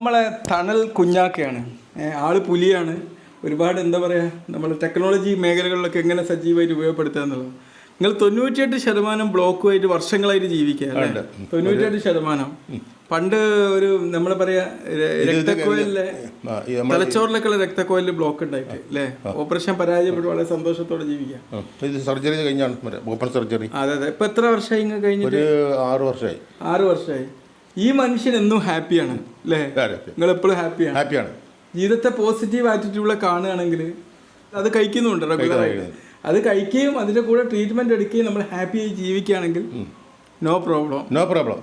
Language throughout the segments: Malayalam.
നമ്മളെ തണൽ കുഞ്ഞാക്കയാണ്. ആൾ പുലിയാണ്. ഒരുപാട് എന്താ പറയുക നമ്മൾ ടെക്നോളജി മേഖലകളിലൊക്കെ എങ്ങനെ സജീവമായിട്ട് ഉപയോഗപ്പെടുത്തുക എന്നുള്ളത്. നിങ്ങൾ തൊണ്ണൂറ്റിയെട്ട് ശതമാനം ബ്ലോക്കുമായിട്ട് വർഷങ്ങളായിട്ട് ജീവിക്കുക അല്ലേ? തൊണ്ണൂറ്റിയെട്ട് ശതമാനം. പണ്ട് ഒരു നമ്മൾ പറയാ രക്തക്കോയിലെ ആ, ഈ നമ്മൾ തലച്ചോറിലൊക്കെ ഉള്ള രക്തക്കോയിലിൽ ബ്ലോക്ക് ഉണ്ടായിട്ട് അല്ലേ ഓപ്പറേഷൻ പരാജയപ്പെട്ട് വളരെ സന്തോഷത്തോടെ ജീവിക്കാം സർജറി കഴിഞ്ഞാണ് ഓപ്പൺ സർജറി. അതെ അതെ. ഇപ്പൊ എത്ര വർഷമായി കഴിഞ്ഞു കഴിഞ്ഞിട്ട്? ഒരു ആറ് വർഷമായി. ആറ് വർഷമായി. ഈ മനുഷ്യൻ എന്നും ഹാപ്പിയാണ് അല്ലേ? നിങ്ങൾ എപ്പോഴും ഹാപ്പിയാണ്. ഹാപ്പിയാണ്. ജീവിതത്തെ പോസിറ്റീവ് ആറ്റിറ്റ്യൂഡിൽ കാണുകയാണെങ്കിൽ അത് കഴിക്കുന്നുണ്ട് റെഗുലറായിട്ട് അത് കഴിക്കുകയും അതിന്റെ കൂടെ ട്രീറ്റ്മെന്റ് എടുക്കുകയും നമ്മൾ ഹാപ്പിയായി ജീവിക്കുകയാണെങ്കിൽ നോ പ്രോബ്ലം നോ പ്രോബ്ലം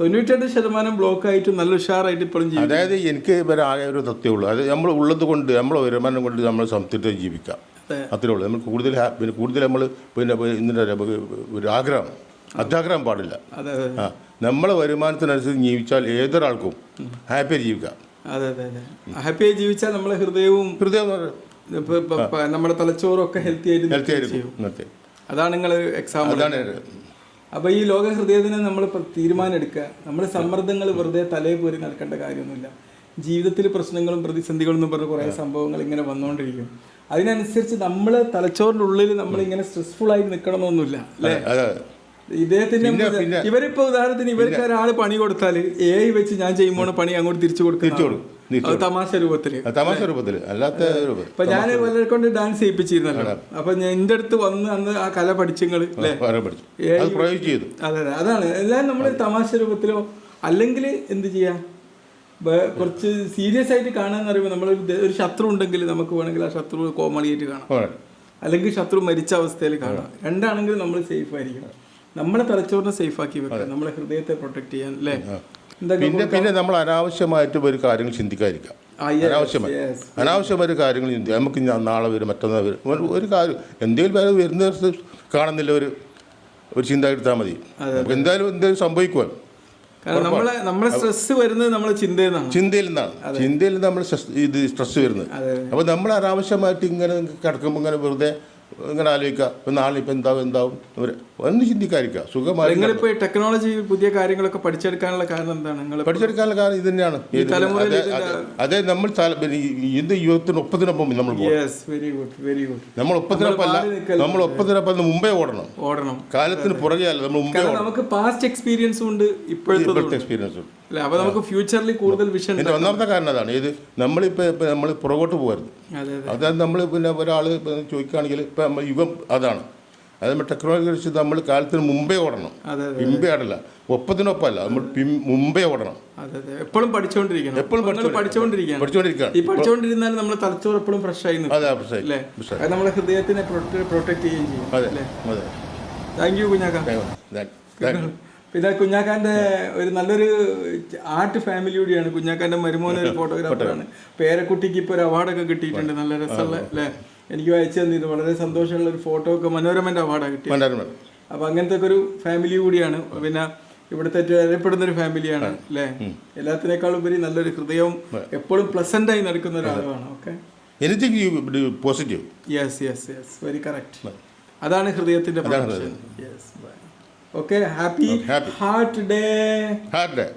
തൊണ്ണൂറ്റെട്ട് ശതമാനം ബ്ലോക്ക് ആയിട്ട് നല്ല ഉഷാറായിട്ട് ഇപ്പോഴും ജീവിക്കും. അതായത് എനിക്ക് ഇവരെ ആകെ ഒരു തത്വമുള്ളൂ അത് നമ്മൾ ഉള്ളത് കൊണ്ട് നമ്മൾ വരുമാനം കൊണ്ട് നമ്മൾ സംതൃപ്തി ജീവിക്കാം. അതെ. അത്രേ ഉള്ളൂ. നമ്മൾ കൂടുതൽ പിന്നെ കൂടുതൽ നമ്മൾ പിന്നെ ഇന്നലെ ഒരു ആഗ്രഹം. അത്യാഗ്രഹം പാടില്ല. നമ്മളെ വരുമാനത്തിനനുസരിച്ച് ജീവിച്ചാൽ ഏതൊരാൾക്കും ഹാപ്പിയായി ജീവിക്കാം. അതെ അതെ അതെ. ഹാപ്പിയായി ജീവിച്ചാൽ നമ്മളെ ഹൃദയവും ഹൃദയം നമ്മുടെ തലച്ചോറും ഒക്കെ ഹെൽത്തി ആയിട്ട് ഹെൽത്തി അതാണ് നിങ്ങൾ എക്സാമ്പിൾ അതാണ് അപ്പൊ ഈ ലോക ഹൃദയത്തിന് നമ്മൾ തീരുമാനം എടുക്കുക. നമ്മുടെ സമ്മർദ്ദങ്ങൾ വെറുതെ തലയിൽ പോരി നടക്കേണ്ട കാര്യമൊന്നുമില്ല. ജീവിതത്തിൽ പ്രശ്നങ്ങളും പ്രതിസന്ധികളും എന്ന് പറഞ്ഞ കുറേ സംഭവങ്ങൾ ഇങ്ങനെ വന്നുകൊണ്ടിരിക്കും അതിനനുസരിച്ച് നമ്മൾ തലച്ചോറിന്റെ ഉള്ളിൽ നമ്മൾ ഇങ്ങനെ സ്ട്രെസ്ഫുൾ ആയി നിൽക്കണമെന്നൊന്നുമില്ല അല്ലേ ഇദ്ദേഹത്തിന്റെ ഇവരിപ്പൊ ഉദാഹരണത്തിന് ഇവർക്ക് ഒരാൾ പണി കൊടുത്താൽ എ വെച്ച് ഞാൻ ചെയ്യുമ്പോൾ പണി അങ്ങോട്ട് തിരിച്ചു കൊടുക്കും. തിരിച്ചു കൊടുക്കും. തമാശ രൂപത്തിൽ. തമാശ രൂപത്തിൽ. അല്ലാത്ത രൂപത്തിൽ ഇപ്പൊ ഞാൻ വളരെ കൊണ്ട് ഡാൻസ് ചെയ്യിപ്പിച്ചിരുന്നല്ലോ. അപ്പൊ ഞാൻ എന്റെ അടുത്ത് വന്ന് അന്ന് ആ കല പഠിച്ചങ്ങൾ ചെയ്തു. അതെ അതെ. അതാണ്. എല്ലാം നമ്മൾ തമാശ രൂപത്തിലോ അല്ലെങ്കിൽ എന്ത് ചെയ്യാം? കുറച്ച് സീരിയസ് ആയിട്ട് കാണാന്ന് പറയുമ്പോൾ നമ്മൾ ഒരു ശത്രു ഉണ്ടെങ്കിൽ നമുക്ക് വേണമെങ്കിൽ ആ ശത്രു കോമഡിയായിട്ട് കാണാം. അല്ലെങ്കിൽ ശത്രു മരിച്ച അവസ്ഥയിൽ കാണാം. രണ്ടാണെങ്കിലും നമ്മൾ സേഫ് ആയിരിക്കണം. നമ്മളെ തലച്ചോറിനെ സേഫ് ആക്കി വെക്കാം നമ്മളെ ഹൃദയത്തെ പ്രൊട്ടക്ട് ചെയ്യാൻ അല്ലേ? പിന്നെ പിന്നെ നമ്മൾ അനാവശ്യമായിട്ട് ഒരു കാര്യങ്ങൾ ചിന്തിക്കാതിരിക്കാം. അനാവശ്യമായി. അനാവശ്യമായ കാര്യങ്ങൾ ചിന്തിക്കുക. നമുക്ക് ഞാൻ നാളെ വരും മറ്റന്നാൾ വരും. ഒരു- കാര്യം എന്തെങ്കിലും വേറെ വരുന്ന ദിവസം കാണുന്നില്ല ഒരു ഒരു ചിന്ത എടുത്താൽ മതി. എന്തായാലും എന്തെങ്കിലും സംഭവിക്കുവാൻ നമ്മളെ നമ്മളെ സ്ട്രെസ് വരുന്നത് നമ്മളെ ചിന്തയിൽ നിന്നാണ്. ചിന്തയിൽ നിന്നാണ് ചിന്തയിൽ നിന്ന് നമ്മൾ ഇത് സ്ട്രെസ് വരുന്നത്. അപ്പൊ അപ്പോൾ നമ്മൾ അനാവശ്യമായിട്ട് ഇങ്ങനെ കിടക്കുമ്പോൾ ഇങ്ങനെ വെറുതെ ഇങ്ങനെ ആലോചിക്കുക ഇപ്പം നാളെ ഇപ്പം എന്താവും എന്താവും? ഒന്ന് ചിന്തിക്കാതിരിക്കുക. സുഖമായി നിങ്ങളിപ്പോൾ ടെക്നോളജി പുതിയ കാര്യങ്ങളൊക്കെ പഠിച്ചെടുക്കാനുള്ള കാരണം എന്താണ്? നിങ്ങൾ പഠിച്ചെടുക്കാനുള്ള കാരണം ഇത് തന്നെയാണ്. അതെ- നമ്മൾ ഇത് യുവത്തിന് ഒപ്പത്തിനൊപ്പം നമ്മൾ വെരി ഗുഡ് വെരി ഗുഡ് നമ്മൾ ഒപ്പത്തിനൊപ്പം അല്ല നമ്മൾ ഒപ്പത്തിനൊപ്പം മുമ്പേ ഓടണം. ഓടണം. കാലത്തിന് പുറകെ അല്ല നമ്മൾ മുമ്പേ നമുക്ക് പാസ്റ്റ് എക്സ്പീരിയൻസും ഉണ്ട് ഇപ്പോഴത്തെ എക്സ്പീരിയൻസ് ഉണ്ട്. അല്ലെ? അപ്പൊ നമുക്ക് ഫ്യൂച്ചറിൽ കൂടുതൽ വിഷൻ എന്റെ ഒന്നാമത്തെ കാരണം അതാണ്. ഇത് നമ്മളിപ്പോൾ ഇപ്പം നമ്മൾ പുറകോട്ട് പോകരുത്. അതെ അതെ. അതായത് നമ്മൾ പിന്നെ ഒരാൾ ചോദിക്കുകയാണെങ്കിൽ ഇപ്പം യുഗം അതാണ്. അത് നമ്മൾ ടെക്നോളജി വെച്ച് നമ്മൾ കാലത്തിന് മുമ്പേ ഓടണം. പിമ്പേ ആടല്ല. ഒപ്പത്തിനൊപ്പമല്ല. നമ്മൾ മുമ്പേ ഓടണം. എപ്പോഴും പഠിച്ചുകൊണ്ടിരിക്കണം എപ്പോഴും പഠിച്ചുകൊണ്ടിരിക്കണം പഠിച്ചുകൊണ്ടിരിക്കുകയാണ് ഈ പഠിച്ചുകൊണ്ടിരുന്നാലും നമ്മുടെ തലച്ചോറ് എപ്പോഴും ഫ്രഷ് ആയി അതെ പ്രശ്നം അല്ലേ? അത് നമ്മുടെ ഹൃദയത്തിനെ പ്രൊട്ടക്ട് ചെയ്യുകയും ചെയ്യും. അതെ താങ്ക് യു. കുഞ്ഞാക്ക. പിന്നെ കുഞ്ഞാക്കാന്റെ ഒരു നല്ലൊരു ആർട്ട് ഫാമിലി കൂടിയാണ് കുഞ്ഞാക്കാന്റെ മരുമോൻ ഒരു ഫോട്ടോഗ്രാഫറാണ്. പേരക്കുട്ടിക്ക് ഇപ്പോൾ ഒരു അവാർഡൊക്കെ കിട്ടിയിട്ടുണ്ട്. നല്ല രസമുള്ള അല്ലേ? എനിക്ക് അയച്ചു തന്നിരുന്നു വളരെ സന്തോഷമുള്ള ഒരു ഫോട്ടോ ഒക്കെ മനോരമന്റെ അവാർഡാണ് കിട്ടിയത്. അപ്പൊ അങ്ങനത്തെ ഒരു ഫാമിലി കൂടിയാണ്. പിന്നെ ഇവിടുത്തെ അറിയപ്പെടുന്ന ഒരു ഫാമിലിയാണ് അല്ലേ? എല്ലാത്തിനേക്കാളും ഉപരി നല്ലൊരു ഹൃദയവും എപ്പോഴും പ്ലസന്റ് ആയി നടക്കുന്ന ഒരാളാണ് okay? do yes yes yes very correct അതാണ് ഹൃദയത്തിന്റെ yes Okay, happy, okay, happy. Heart Day. Heart Day.